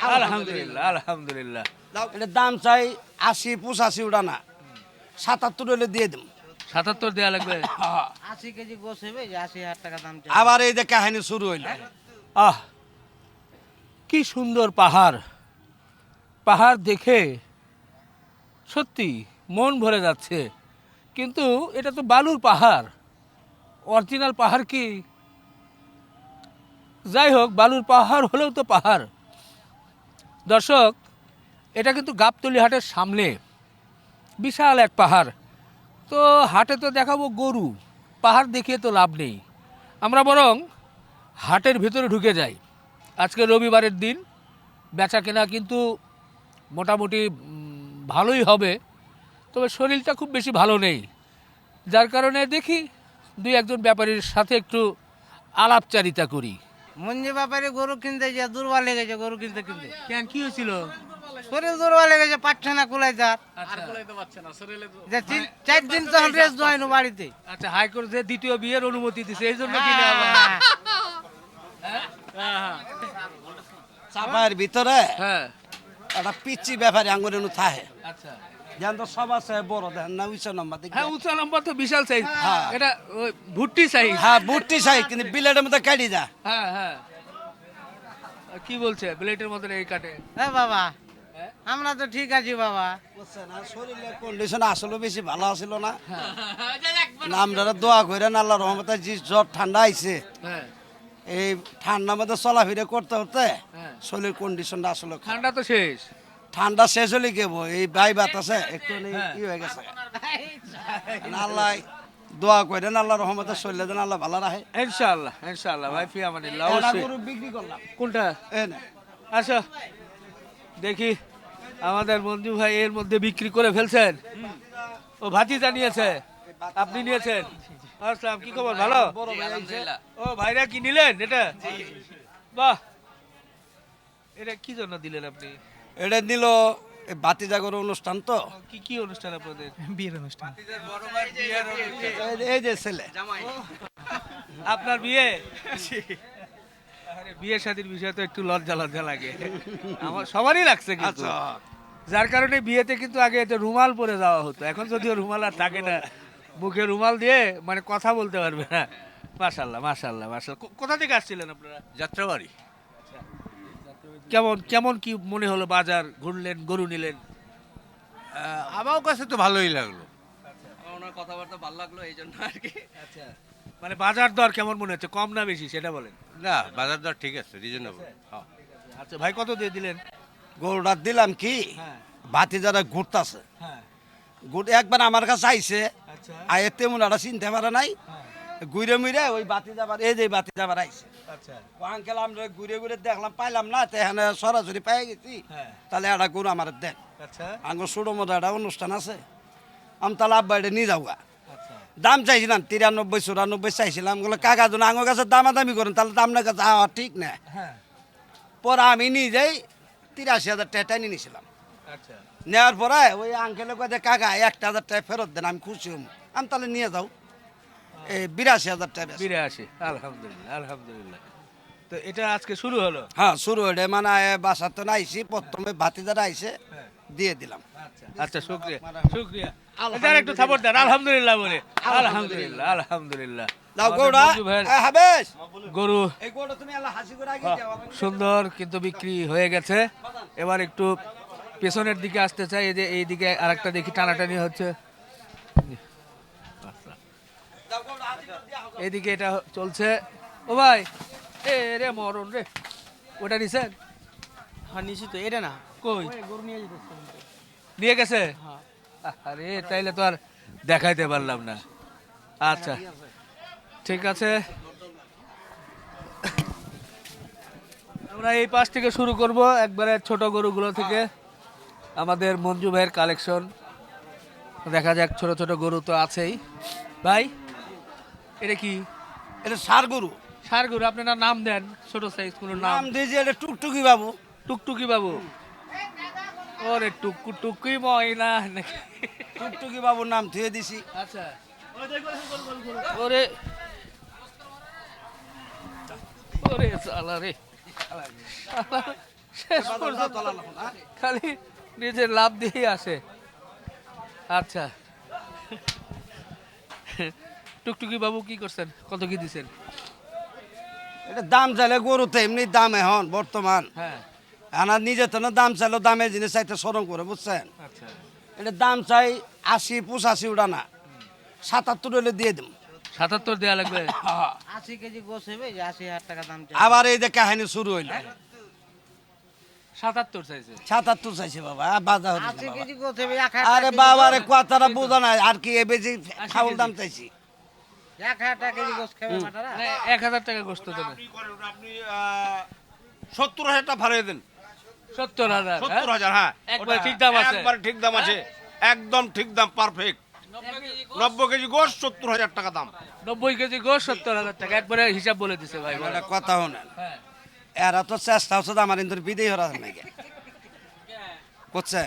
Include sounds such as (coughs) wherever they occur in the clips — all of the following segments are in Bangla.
আলহামদুলিল্লাহ আলহামদুলিল্লাহ। এটার দাম চাই আশি পঁচাশি ওটা না। সাতাত্তর হলে দিয়ে দিম। সাতাত্তর দেওয়া লাগবে? (laughs) আশি কেজি গোস হবে যে আশি হাজার টাকা দাম চাই। আবার এই যে কাহিনী শুরু হইল। আহ কি সুন্দর পাহাড়। পাহাড় দেখে সত্যি মন ভরে যাচ্ছে। কিন্তু এটা তো বালুর পাহাড়। অরিজিনাল পাহাড় কি? যাই হোক বালুর পাহাড় হলেও তো পাহাড়। দর্শক, এটা কিন্তু গাবতলি হাটের সামনে। বিশাল এক পাহাড়। তো হাটে তো দেখাবো গরু, পাহাড় দেখিয়ে তো লাভ নেই। আমরা বরং হাটের ভেতরে ঢুকে যাই। আজকে রবিবারের দিন বেচা কেনা কিন্তু মোটামুটি ভালোই হবে। তবে শরীরটা খুব বেশি ভালো নেই। যার কারণে দেখি দুই একজন ব্যাপারীর সাথে একটু আলাপচারিতা করি। মঞ্জু ব্যাপারে গরু কিনতে যে দুর্বল লেগেছে গরু কিনতে কিনতে। কেন কি হয়েছিল? শরীর দুর্বল লেগেছে পাচ্ছে না কুলাই তার যে তিন- চার দিন তখন রেস্ট হয়নি বাড়িতে। আচ্ছা হাইকোর্ট যে দ্বিতীয় বিয়ের অনুমতি দিছে এই জন্য কিনে আবার। হ্যাঁ। ভিতরে হ্যাঁ। একটা পিচ্ছি ব্যাপারে আঙুরে নু থাহে। আচ্ছা। যেন তো সব আছে বড় দেখেন না উইশ নম্বর দেখি হ্যাঁ উঁচা লম্বা তো বিশাল সাইজ হ্যাঁ। এটা ওই ভুট্টি সাইজ হ্যাঁ বুটটি চাই কিন্তু বিলেটের মধ্যে কাটি যা। হ্যাঁ হ্যাঁ। কি বলছে? ব্লেডের মতন এই কাটে। এ বাবা হ্যাঁ? আমরা তো ঠিক আছি বাবা। শরীরের কন্ডিশন আসলে বেশি ভালো আছিল না। নামদারা দোয়া করে আল্লাহ রহমতে যে জ্বর ঠান্ডা আইছে। হ্যাঁ। এই ঠান্ডার মধ্যে চলাফেরা করতে করতে হ্যাঁ। শরীরের কন্ডিশনটা আসলে ঠান্ডা তো শেষ। ঠান্ডা শেষ হলে গেব এই বাই বাতাসে একটু নেই হ্যাঁ। হয়ে গেছে। আল্লাহ দোয়া করেন আল্লাহ রহমতে শরীরে যেন আল্লাহ ভালো রাখে। ইনশাআল্লাহ ইনশাআল্লাহ ভাই ফি আমানিল্লাহ এরা অবশ্যই। গরু বিক্রি করলাম। কোনটা? আচ্ছা দেখি আমাদের মঞ্জু ভাই এর মধ্যে বিক্রি করে ফেলছেন। ও ভাতিজা নিয়েছে আপনি নিয়েছেন। আসসালাম কি খবর ভালো? ও ভাইরা কি নিলেন এটা? বাহ। এটা কি জন্য দিলেন আপনি? এটা নিল বাতিজাগর অনুষ্ঠান তো। কি কি অনুষ্ঠান আপনাদের? বিয়ের অনুষ্ঠান। এই- এই যে ছেলে। আপনার বিয়ে? আরে বিয়ে শাদীর বিষয় তো একটু লজ্জা লজ্জা লাগে। আমার সবারই লাগছে কিন্তু। আচ্ছা। যার কারণে বিয়েতে কিন্তু আগে এটা রুমাল পরে যাওয়া হতো। এখন যদিও রুমাল আর থাকে না মুখে রুমাল দিয়ে মানে কথা বলতে পারবে না। মাশাল্লাহ মাশাল্লাহ মাশাল্লাহ কোথা থেকে আসছিলেন আপনারা? যাত্রাবাড়ি। কেমন কেমন কি মনে হলো বাজার ঘুরলেন গরু নিলেন? আমার কাছে তো ভালোই লাগল। ওনার কথাবার্তা ভালো লাগল এই জন্য আর কি। আচ্ছা। মানে বাজার দর কেমন মনে হচ্ছে? কম না বেশি সেটা বলেন। না বাজার দর ঠিক আছে রিজনেবল আচ্ছা। ভাই কত দিয়ে দিলেন? গরুটা দিলাম কি? হ্যাঁ। বাতি যারা ঘুরতাছে। হ্যাঁ। ঘুর একবার আমার কাছে আইছে। আচ্ছা। তেমন একটা চিনতে পারে নাই। ঘুরে মুড়ে ওই বাতি যাবার এই যে বাতি যাবার আইছে। আচ্ছা। আঙ্কেল আমরা ঘুরে ঘুরে দেখলাম পাইলাম না এখানে সরাসরি পাই গেছি। হ্যাঁ। তাহলে একটা গরু আমার দেন। আচ্ছা। আঙ্গুর ছোটো মতো একটা অনুষ্ঠান আছে। আমি তাহলে আব্বা এটা নিয়ে যাওগা। আচ্ছা। দাম চাইছিলাম তিরানব্বই চুরানব্বই চাইছিলাম। বলে কাকা জন আঙুর কাছে দামাদামি করেন তাহলে তো আপনার কাছে আওয়া ঠিক না। হ্যাঁ। পরে আমি নিয়ে যাই তিরাশি হাজার টাকা নিয়ে নিয়েছিলাম। আচ্ছা। নেওয়ার পরে ওই আঙ্কেলে কয়ে কাকা একটা হাজার টাকা ফেরত দেন আমি খুশি হম আমি তাহলে নিয়ে যাও। বিরাশি হাজার টাকা আসে আলহামদুলিল্লাহ আলহামদুলিল্লাহ। তো এটা আজকে শুরু হলো? হ্যাঁ শুরু হয়ে মানে বাসাতে না আইসি প্রথমে ভাতিদারা আইসে দিয়ে দিলাম। আচ্ছা শুক্রিয়া শুক্রিয়া। এটার একটু সাপোর্ট দেন। আলহামদুলিল্লাহ বলে। আলহামদুলিল্লাহ। আলহামদুলিল্লাহ গরু যাও সুন্দর কিন্তু বিক্রি হয়ে গেছে। এবার একটু পেছনের দিকে আসতে চাই। এই যে এই দিকে আরেকটা দেখি টানাটানি হচ্ছে। এইদিকে এটা চলছে। ও ভাই এ রে মরণ রে। ওটা নিছেন? হ্যাঁ নিশ্চিত তো। এটা না। কই? গরু নিয়ে যেতে নিয়ে গেছে? হ্যাঁ। আরে তাইলে তো আর দেখাইতে পারলাম না। আচ্ছা ঠিক আছে। আমরা এই পাশ থেকে শুরু করব একবারে ছোট গরুগুলো থেকে। আমাদের মঞ্জু ভাইয়ের কালেকশন দেখা যাক ছোট ছোট গরু তো আছেই। ভাই? এটা কি? এটা সার গরু সার গরু আপনারা নাম দেন ছোট সাইজ কোনো নাম। নাম দিয়েছি এটা টুকটুকি বাবু। টুকটুকি বাবু। ওরে টুকু টুকুই ময়না নাকি? টুকটুকি বাবুর নাম ধুয়ে দিছি। আচ্ছা। ওরে ওরে সালা রে। শেষ পর্যন্ত খালি নিজের লাভ দিয়ে আসে। আচ্ছা। টুকটুকি বাবু কি করছেন? কত কি দিছেন? এটা দাম চাইলে গরুতে এমনি দাম এখন বর্তমান। হ্যাঁ। আনার নিজে তো না দাম চাইলে দামের জিনিস চাইতে সরম করে বুঝছেন? আচ্ছা। এটা দাম চাই আশি পঁচাশি ওটা না। সাতাত্তর হলে দিয়ে দিম। সাতাত্তর দেওয়া লাগবে? (coughs) আশি কেজি গোস হবে যে আশি হাজার টাকা দাম চাই। আবার এই যে কাহিনী শুরু হইল। সাতাত্তর চাইছে? সাতাত্তর চাইছে বাবা হাজার আরে বাবা রে কথাটা বোঝা নাই আর কি এ বেশি ফাউল দাম চাইছি। এক হাজার টাকা কেজি গোস খাবে মাটারা মানে এক হাজার টাকা গোস্ত দেবে। আপনি সত্তর হাজারটা ভাড়িয়ে দেন। সত্তর হাজার হ্যাঁ? সত্তর হাজার হ্যাঁ। একবারে ঠিক দাম আছে। একবারে ঠিক দাম আছে। একদম ঠিক দাম পারফেক্ট নব্বই কেজি গোশ সত্তর হাজার টাকা দাম। নব্বই কেজি গোস্ত সত্তর হাজার টাকা। একবারে হিসাব বলে দিছে ভাই একটা কথা শোনেন। হ্যাঁ। এরা তো চেষ্টা হচ্ছে আমার ইন্দুর বিদেই হরা নাকি। বুঝছে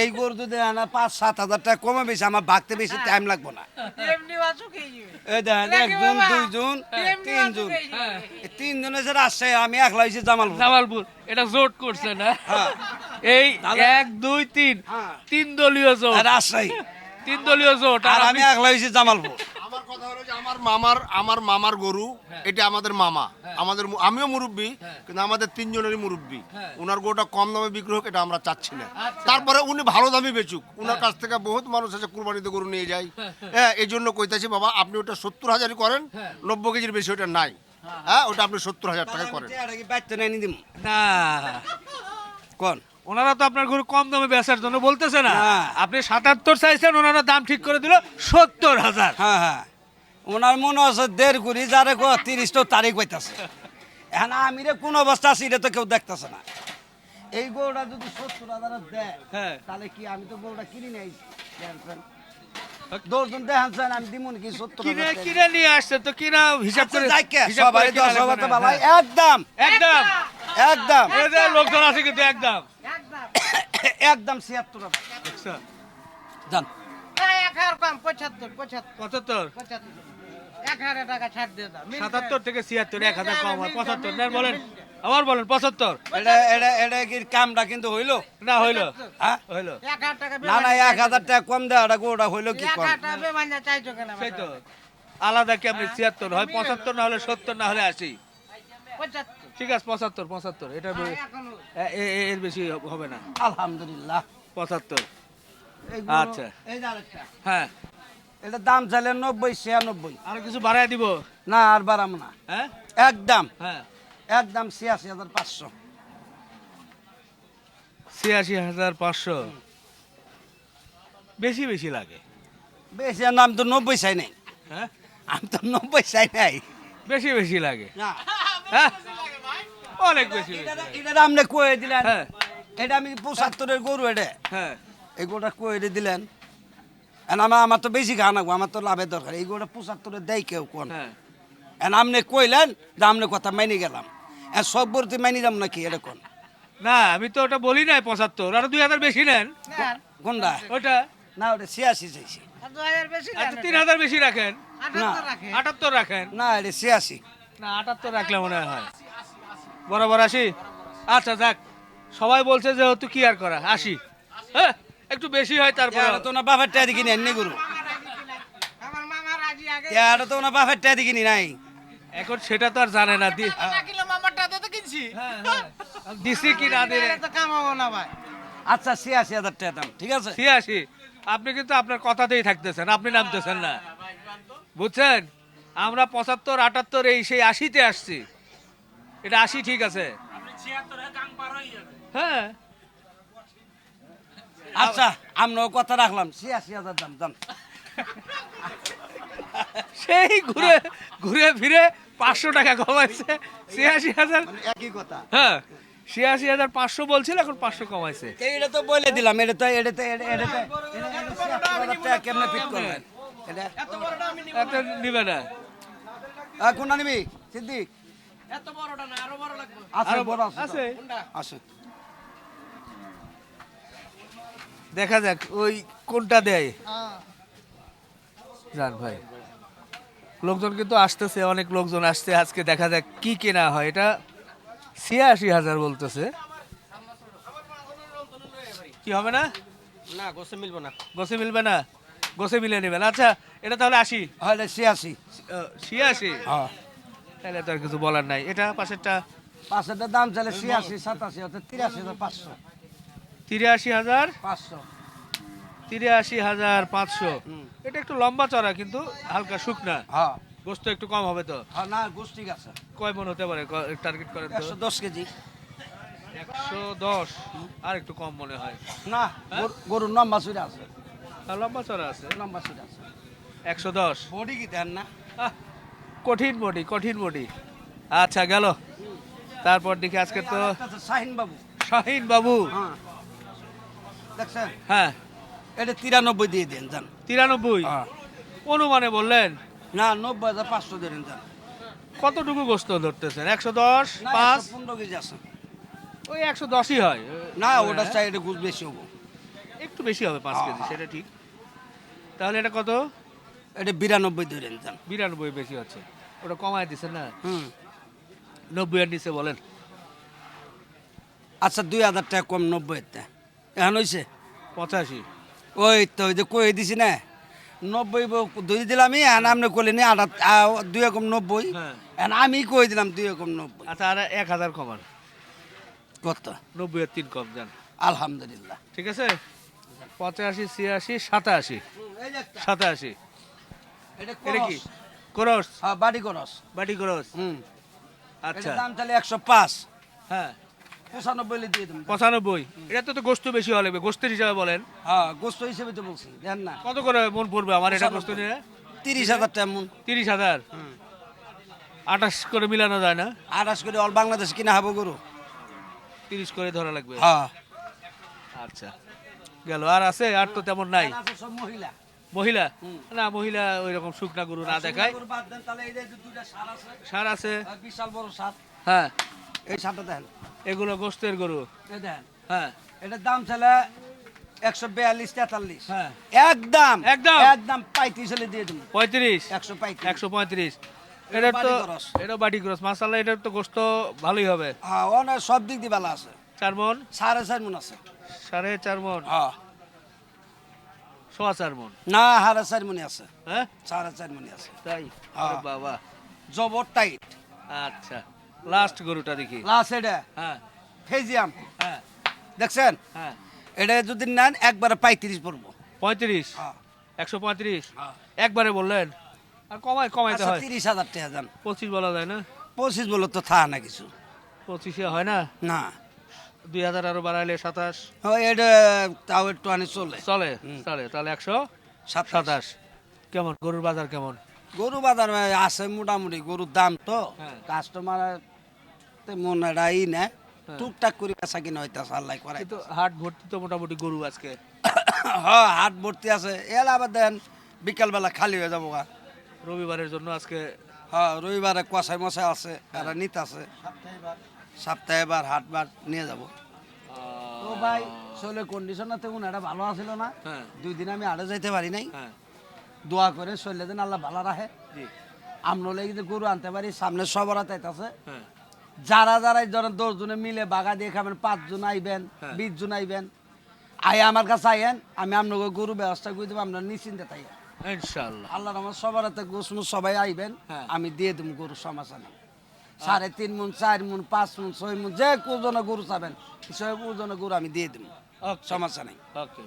এই গরু যদি আনা পাঁচ সাত হাজার টাকা কমে বেশি আমার ভাগতে বেশি টাইম লাগবে না। একজন দুইজন তিনজন এই দেখেন এক জুন দুই জুন তিন জুন। হ্যাঁ। তিন জনে যে আসছে আমি একলা হয়েছি জামালপুর। জামালপুর এটা জোট করছে না? এই এক দুই তিন। হ্যাঁ। তিন দলীয় জোট। রাজশাহী। তিন দলীয় জোট আর আমি একলা হয়েছি জামালপুর। আমার মামার আমার মামার গরু এটা আমাদের মামা। আমাদের আমিও মুরব্বী কিন্তু আমাদের তিনজনেরই মুরব্বী। ওনার গরুটা কম দামে বিক্রি হোক এটা আমরা চাচ্ছি না। তারপরে উনি ভালো দামে বেচুক। ওনার কাছ থেকে বহুত মানুষ আছে কুরবানিতে গরু নিয়ে যায়। হ্যাঁ এই জন্য কইতাছি বাবা আপনি ওটা সত্তর হাজারই করেন নব্বই কেজির বেশি ওটা নাই। হ্যাঁ। ওটা আপনি সত্তর হাজার টাকায় করেন। এটা কি বাইতে নাই দিম। না। কোন? ওনারা তো আপনার গরু কম দামে বেচার জন্য বলতেছে না। হ্যাঁ। আপনি সাতাত্তর চাইছেন ওনারা দাম ঠিক করে দিল সত্তর হাজার। হ্যাঁ হ্যাঁ। ওনার মনে আছে দেড় কুড়ি যারে কো তিরিশ তো তারিখ পাইতেছে এখন আমি রে কোন অবস্থা আছি এটা তো কেউ দেখতেছে না। এই গরুটা যদি সত্তর হাজার দেয় হ্যাঁ। তাহলে কি আমি তো গরুটা কিনি নাই? দশজন দেখাচ্ছেন আমি দিমুন কি সত্তর কিনে কিনে নিয়ে আসছে তো কিনা হিসাব আচ্ছা, করে যাই কে, হিসাব সবাই দশ হাজার না। টাকা ভালাই, হ্যাঁ। একদম। একদম। একদম। লোকজন আছে কিন্তু একদম। একদম ছিয়াত্তর যান। হ্যাঁ, পঁচাত্তর। সাতাত্তর থেকে ছিয়াত্তর এক হাজার কম হয় পঁচাত্তর। বলেন আবার বলেন পঁচাত্তর। এটা এটা এটা কি কামটা কিন্তু হইল? না হইল। হ্যাঁ? হইল। না না এক হাজার টাকা কম দেওয়া ওটা হইল কি কম? সেই তো। আলাদা কেমনি ছিয়াত্তর হয় পঁচাত্তর না হলে সত্তর না হলে আশি? ঠিক আছে পঁচাত্তর পঁচাত্তর। এটা এ- এর বেশি হবে না। আলহামদুলিল্লাহ। পঁচাত্তর। আচ্ছা। হ্যাঁ। এটা দাম চাইলে নব্বই ছিয়ানব্বই। আর কিছু বাড়াই দিব? না আর বাড়াম না। হ্যাঁ? একদম হ্যাঁ। একদম ছিয়াশি হাজার পাঁচশো। ছিয়াশি হাজার পাঁচশো। বেশি বেশি লাগে? বেশি আর নাম তো নব্বই চাই নাই। হ্যাঁ? আমি তো নব্বই চাই নাই। বেশি বেশি লাগে? না। হ্যাঁ? অনেক বেশি এটা- আপনি কয়ে দিলেন। হ্যাঁ। এটা আমি পঁচাত্তরের গরু এটা। হ্যাঁ। এই গরুটা কয়ে দিলেন। আমার আমার তো বেশি ঘা নাকবো আমার তো লাভের দরকার এই গরুটা পঁচাত্তরের দেয় কেউ কোন। হ্যাঁ। এখন আপনি কইলেন যে আপনি কথা মাইনে গেলাম। এখন সব গরুতে মাইনে যাম নাকি এরকম না আমি তো ওটা বলি নাই পঁচাত্তর আর দুই হাজার বেশি নেন। কোনটা? ওটা? না ওটা ছিয়াশি চাইছি। দু হাজার আচ্ছা তিন হাজার বেশি রাখেন। রাখে আটাত্তর রাখেন? না এটা ছিয়াশি। না আটাত্তর রাখলে মনে হয়। বরাবর আসি? আচ্ছা যাক। সবাই বলছে যেহেতু কি আর করা আসি। হ্যাঁ? একটু বেশি হয় তারপরে এটা তো না বাপের টাকা দিকিনি এমনি গরু। আমার মামা রাজি আগে। এটা তো না বাপের টাকা দিকিনি নাই। এখন সেটা তো আর জানে না। দি কিলো মামারটা তো কিনছি। হ্যাঁ, হ্যাঁ। দিছি কি না না ভাই। আচ্ছা ছিয়াশি হাজার টাকা দাম ঠিক আছে? ছিয়াশি? আপনি কিন্তু আপনার কথাতেই থাকতেছেন আপনি নামতেছেন না। বুঝছেন? আমরা পঁচাত্তর আটাত্তর এই সেই আশিতে আসছি। এটা আশি ঠিক আছে। হ্যাঁ। আচ্ছা আমরাও কথা রাখলাম। ছিয়াশি হাজার দাম দাম সেই ঘুরে ঘুরে ফিরে পাঁচশো টাকা কমাইছে। ছিয়াশি হাজার একই কথা। হ্যাঁ ছিয়াশি হাজার পাঁচশো বলছিল এখন পাঁচশো কমাইছে। এটা তো বলে দিলাম এটা তো এটা তো এটা কেমনে ফিট করবেন? এটা এত নিবে না। কোনটা নিবি? সিদ্দিক? এত বড়টা না আরও বড় লাগবে। আছে আরও বড় আছে আছে। দেখা যাক ওই কোনটা দেয়? যাক ভাই। লোকজন কিন্তু আসতেছে অনেক লোকজন আসছে আজকে দেখা যাক কি কেনা হয়। এটা ছিয়াশি হাজার বলতেছে। কি হবে না? না গোসে মিলবো না। গোসে মিলবে না? গোসে মিলে নেবেন। আচ্ছা এটা তাহলে আশি? হয় ছিয়াশি। ছিয়াশি? হ্যাঁ। তাহলে তো আর কিছু বলার নাই। এটা পাশেরটা? পাঁচশোটার দাম চলে ছিয়াশি সাতাশি অর্থাৎ তিরাশি হাজার পাঁচশো। তিরাশি হাজার পাঁচশো। তিরাশি হাজার পাঁচশো। এটা একটু লম্বা চড়া কিন্তু হালকা শুকনা। হ্যাঁ। গোস্ত একটু কম হবে তো? হ্যাঁ না গোষ্ঠী আছে। কয় মন হতে পারে? টার্গেট করেন তো। একশো দশ কেজি। একশো দশ। আর একটু কম মনে হয়। না গরু- গরুর লম্বা আছে। আর লম্বা চড়া আছে? লম্বা চুরি আছে। একশো দশ। বডি কি দেন না? কঠিন বডি কঠিন বডি। আচ্ছা গেল। তারপর দেখি আজকে তো শাহিন বাবু। শাহিন বাবু। হ্যাঁ। দেখছেন? হ্যাঁ। এটা তিরানব্বই দিয়ে দেন যান। তিরানব্বই? হ্যাঁ। অনুমানে বললেন? না নব্বই হাজার পাঁচশো দেন যান। কতটুকু গোস্ত ধরতেছেন? একশো দশ? পাঁচ? পনেরো কেজি আছে। ওই একশো দশই হয়। না ওটা চাই এটা গুছ বেশি হব। একটু বেশি হবে পাঁচ কেজি সেটা ঠিক। তাহলে এটা কত? এটা বিরানব্বই ধরেন যান। বিরানব্বই বেশি হচ্ছে। ওটা কমায় দিছে না? হুম। নব্বই আর নিচে বলেন। আচ্ছা দুই হাজার টাকা কম নব্বই তে। এখন হয়েছে পঁচাশি। ওই তো ওই যে কই দিছি না? নব্বই দুই দিলাম এখন আপনি করলেন আঠাত দুই রকম নব্বই। হ্যাঁ। এখন আমি কই দিলাম দুই রকম নব্বই। আচ্ছা আর এক হাজার কমান কত? নব্বই তিন কম যান আলহামদুলিল্লাহ। ঠিক আছে? পঁচাশি ছিয়াশি সাতাশি। সাতাশি। এটা কি? করস। হ্যাঁ বাড়ি করস। বাটি করস। হুম। আচ্ছা। দাম চালে একশো পাঁচ। হ্যাঁ। পঁচানব্বই দিয়ে দেবেন পঁচানব্বই? এটা তো গোস্ত বেশি হওয়া লাগবে গোস্তের হিসাবে বলেন। হ্যাঁ গোস্ত হিসেবে তো বলছি দেন না। কত করে মন পড়বে আমার এটা গোস্ত নিয়ে? তিরিশ হাজার টাকা মন। তিরিশ হাজার? আঠাশ করে মিলানো যায় না? আঠাশ করে অল বাংলাদেশ কিনা হব গরু। তিরিশ করে ধরা লাগবে? হ্যাঁ। আচ্ছা গেল। আর আছে? আর তো তেমন নাই। সব মহিলা। মহিলা? না মহিলা ওই রকম শুকনা গরু না দেখায়। সার আছে। বিশাল বড় সার। হ্যাঁ। এই সারটা দেখেন এগুলো গোস্তের গরু। দেখেন হ্যাঁ। এটার দাম ছিল একশো বিয়াল্লিশ তেতাল্লিশ। হ্যাঁ। একদম। একদম? একদম পঁয়ত্রিশ হলে দিয়ে দেবো। পঁয়ত্রিশ? একশো পঁয়ত্রিশ। একশো পঁয়ত্রিশ। এটার তো। এটা বাটি ক্রস মাসালা এটার তো গোস্ত ভালোই হবে। হ্যাঁ অনেক সব দিক দিয়ে ভালো আছে। চার মন? সাড়ে চার মন আছে। সাড়ে চার মন? হ্যাঁ। সোয়া চার মন? না সাড়ে চার মনি আছে। হ্যাঁ? সাড়ে চার মনি আছে। তাই? হ্যাঁ। বাবা। জবর টাইট। আচ্ছা। লাস্ট গরুটা দেখি। লাস্ট এটা? হ্যাঁ। ফেজিয়াম হ্যাঁ। দেখছেন? হ্যাঁ। এটা যদি নেন একবারে পঁয়ত্রিশ পড়ব। পঁয়ত্রিশ? হ্যাঁ। একশো পঁয়ত্রিশ? হ্যাঁ। একবারে বললেন? আর কমায় কমাইতে আচ্ছা হয়। তিরিশ হাজার টাকা যান পঁচিশ বলা যায় না? পঁচিশ বলে তো থা না কিছু। পঁচিশে হয় না? না। দুই হাজার আরও বাড়াইলে সাতাশ। এটা তাও একটু আনি চলে চলে। চলে তাহলে একশো সাতাশ। কেমন? গরুর বাজার কেমন? গরু বাজার আছে মোটামুটি গরুর দাম তো। হ্যাঁ। কাস্টমার তেমন একটা ই না হ্যাঁ। টুকটাক করে কাছা কিনা হইতাছে আল্লাহ করে। কিন্তু হাট ভর্তি তো মোটামুটি গরু আজকে। (coughs) হ্যাঁ হাট ভর্তি আছে। এলা আবার দেন বিকালবেলা খালি হয়ে যাব গা। রবিবারের জন্য আজকে হ্যাঁ রবিবারে কষাই মশাই আছে এরা নিত আছে। সপ্তাহে বার হাট বার নিয়ে যাব। তো ভাই শরীরের কন্ডিশনটা তেমন এটা ভালো আছিল না। হ্যাঁ। দুই দিন আমি আড়ে যাইতে পারি নাই। হ্যাঁ। দোয়া করে শরীরে যেন আল্লাহ ভালো রাখে। আমরা লেগে যে গরু আনতে পারি সামনে সবরা তাইতাছে হ্যাঁ। যারা যারা ধরেন দশ জনে মিলে বাগা দিয়ে খাবেন পাঁচজন আইবেন হ্যাঁ। বিশ জন আইবেন আই আমার কাছে আইয়েন আমি আপনাকে গরু ব্যবস্থা করে দেবো আপনার নিশ্চিন্তে তাই ইনশাল্লাহ আল্লাহর আমার সবার হাতে গোসমু সবাই আইবেন হ্যাঁ। আমি দিয়ে দেবো গরু সমস্যা নেই সাড়ে তিন মন চার মন পাঁচ মন ছয় মন যে ওজনে গরু চাবেন সে ওজনে গরু আমি দিয়ে দেবো সমস্যা নেই ওকে